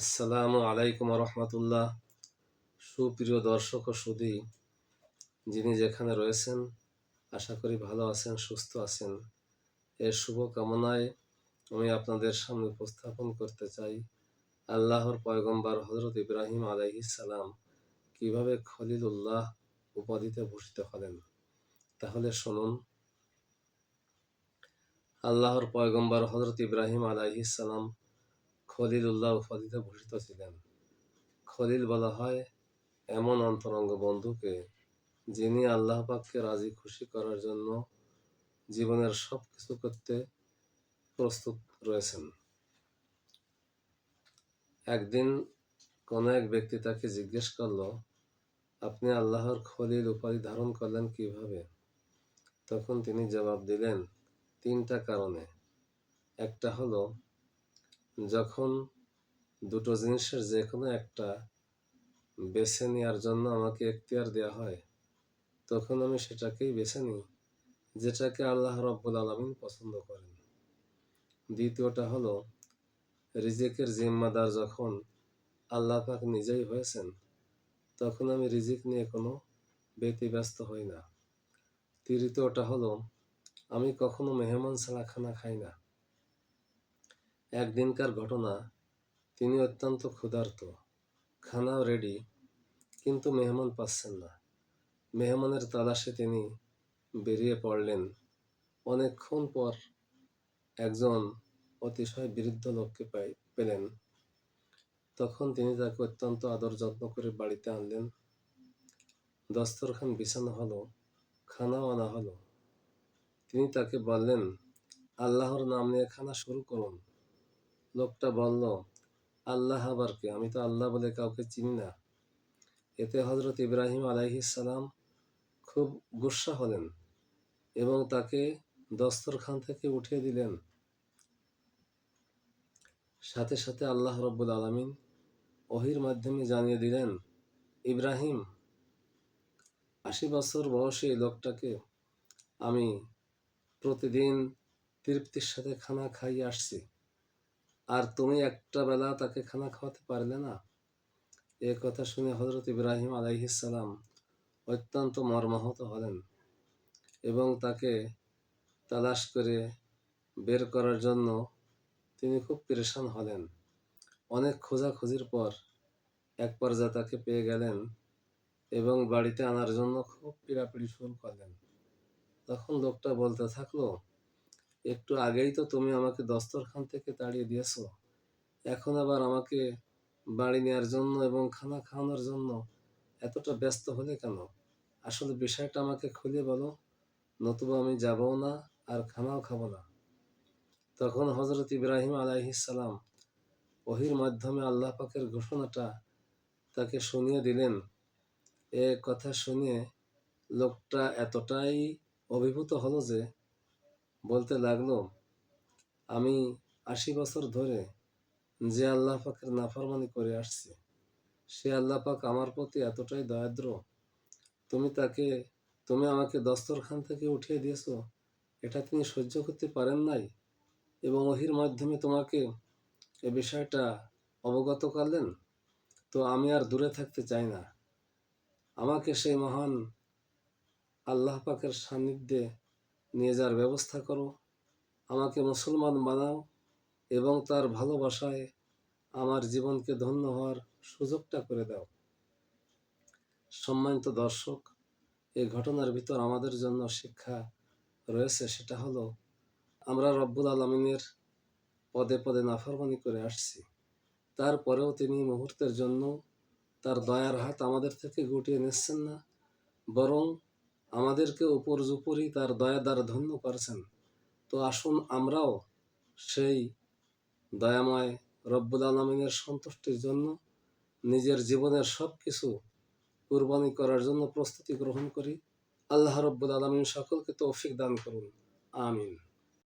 আসসালামু আলাইকুম রহমতুল্লাহ সুপ্রিয় দর্শক ও সুদী, যিনি যেখানে রয়েছেন, আশা করি ভালো আছেন, সুস্থ আছেন। এর শুভ কামনায় আমি আপনাদের সামনে উপস্থাপন করতে চাই আল্লাহর পয়গম্বর হজরত ইব্রাহিম আলাইহিস সালাম। কীভাবে খলিলুল্লাহ উপাধিতে ভূষিত হলেন? তাহলে শুনুন। আল্লাহর পয়গম্বর হজরত ইব্রাহিম আলাইহিস সালাম খলিলুল্লাহ উপাধিতে ভূষিত ছিলেন। খলিল বলা হয়, এমন অন্তরঙ্গ বন্ধুকে যিনি আল্লাহ পাককে রাজি খুশি করার জন্য জীবনের সব কিছু করতে প্রস্তুত রয়েছেন। একদিন কোন এক ব্যক্তি তাকে জিজ্ঞেস করল, আপনি আল্লাহর খলিল উপাধি ধারণ করলেন কীভাবে? তখন তিনি জবাব দিলেন, তিনটা কারণে। একটা হলো যখন দুটো জিনিসের যে কোনো একটা বেছে নেওয়ার জন্য আমাকে এখতিয়ার দেওয়া হয়, তখন আমি সেটাকেই বেছে নিই, যেটাকে আল্লাহ রব্বুল আলমিন পছন্দ করেন। দ্বিতীয়টা হলো, রিজিকের জিম্মাদার যখন আল্লাহ পাক নিজেই হয়েছেন, তখন আমি রিজিক নিয়ে কোনো ব্যতিব্যস্ত হই না। তৃতীয়টা হলো, আমি কখনো মেহমান ছাড়া খানা খাই না। একদিনকার ঘটনা, তিনি অত্যন্ত ক্ষুধার্ত, খানাও রেডি কিন্তু মেহমান পাচ্ছেন না। মেহমানের তালাশে তিনি বেরিয়ে পড়লেন। অনেকক্ষণ পর একজন অতিশয় বৃদ্ধ লোককে পাই, পেলেন। তখন তিনি তাকে অত্যন্ত আদর যত্ন করে বাড়িতে আনলেন। দস্তরখান বিছানো হলো, খানাও আনা হলো। তিনি তাকে বললেন, আল্লাহর নাম নিয়ে খানা শুরু করুন। লোকটা বলল, আল্লাহ আবার কে? আমি তো আল্লাহ বলে কাউকে চিনি না। এতে হজরত ইব্রাহিম সালাম খুব গুসা হলেন এবং তাকে দস্তরখান থেকে উঠিয়ে দিলেন। সাথে সাথে আল্লাহ রব্বুল আলমিন ওহির মাধ্যমে জানিয়ে দিলেন, ইব্রাহিম, আশি বছর বয়সী লোকটাকে আমি প্রতিদিন তৃপ্তির সাথে খানা খাইয়ে আসছি। আর তুমি একটা বেলা তাকে খানা খাওয়াতে পারলে না? এ কথা শুনে হজরত ইব্রাহিম আলাইহিসাল্লাম অত্যন্ত মর্মাহত হলেন এবং তাকে তালাশ করে বের করার জন্য তিনি খুব পরেশান হলেন। অনেক খোঁজাখুঁজির পর এক পর্যায়ে তাকে পেয়ে গেলেন এবং বাড়িতে আনার জন্য খুব পিড়াপিড়ি শুরু করলেন। তখন লোকটা বলতে থাকল একটু আগেই তো তুমি আমাকে দস্তরখান থেকে তাড়িয়ে দিয়েছ। এখন আবার আমাকে বাড়ি নেওয়ার জন্য এবং খানা খাওয়ানোর জন্য এতটা ব্যস্ত হলে কেন? আসলে বিষয়টা আমাকে খুলে বলো, নতুবা আমি যাবও না আর খানাও খাব না। তখন হজরত ইব্রাহিম আলাইহিসাল্লাম ওহির মাধ্যমে আল্লাহ পাকের ঘোষণাটা তাকে শুনিয়ে দিলেন। এ কথা শুনিয়ে লোকটা এতটাই অভিভূত হলো যে বলতে লাগল, আমি আশি বছর ধরে যে আল্লাহ পাকের নাফরমানি করে আসছি, সে আল্লাহ পাক আমার প্রতি এতটাই দয়াদ্র। তুমি তাকে, তুমি আমাকে দস্তরখান থেকে উঠিয়ে দিয়েছ, এটা তিনি সহ্য করতে পারেন নাই এবং ওহির মাধ্যমে তোমাকে এ বিষয়টা অবগত করলেন? তো আমি আর দূরে থাকতে চাই না। আমাকে সেই মহান আল্লাহ পাকের সান্নিধ্যে নিয়ে যাওয়ার ব্যবস্থা করো। আমাকে মুসলমান বানাও এবং তার ভালোবাসায় আমার জীবনকে ধন্য হওয়ার সুযোগটা করে দাও। সম্মানিত দর্শক এই ঘটনার ভিতর আমাদের জন্য শিক্ষা রয়েছে, সেটা হলো, আমরা রব্বুল আলমিনের পদে পদে নাফরমানি করে আসছি। তারপরেও তিনি মুহূর্তের জন্য তার দয়ার হাত আমাদের থেকে গুটিয়ে নিচ্ছেন না, বরং আমাদেরকে উপর জুপুরি তার দয়া দ্বারা ধন্য করেছেন। তো আসুন আমরাও সেই দয়াময় রব্বুল আলমিনের সন্তুষ্টির জন্য নিজের জীবনের সব কিছু কুরবানি করার জন্য প্রস্তুতি গ্রহণ করি। আল্লাহ রব্বুল আলমিন সকলকে তৌফিক দান করুন। আমিন।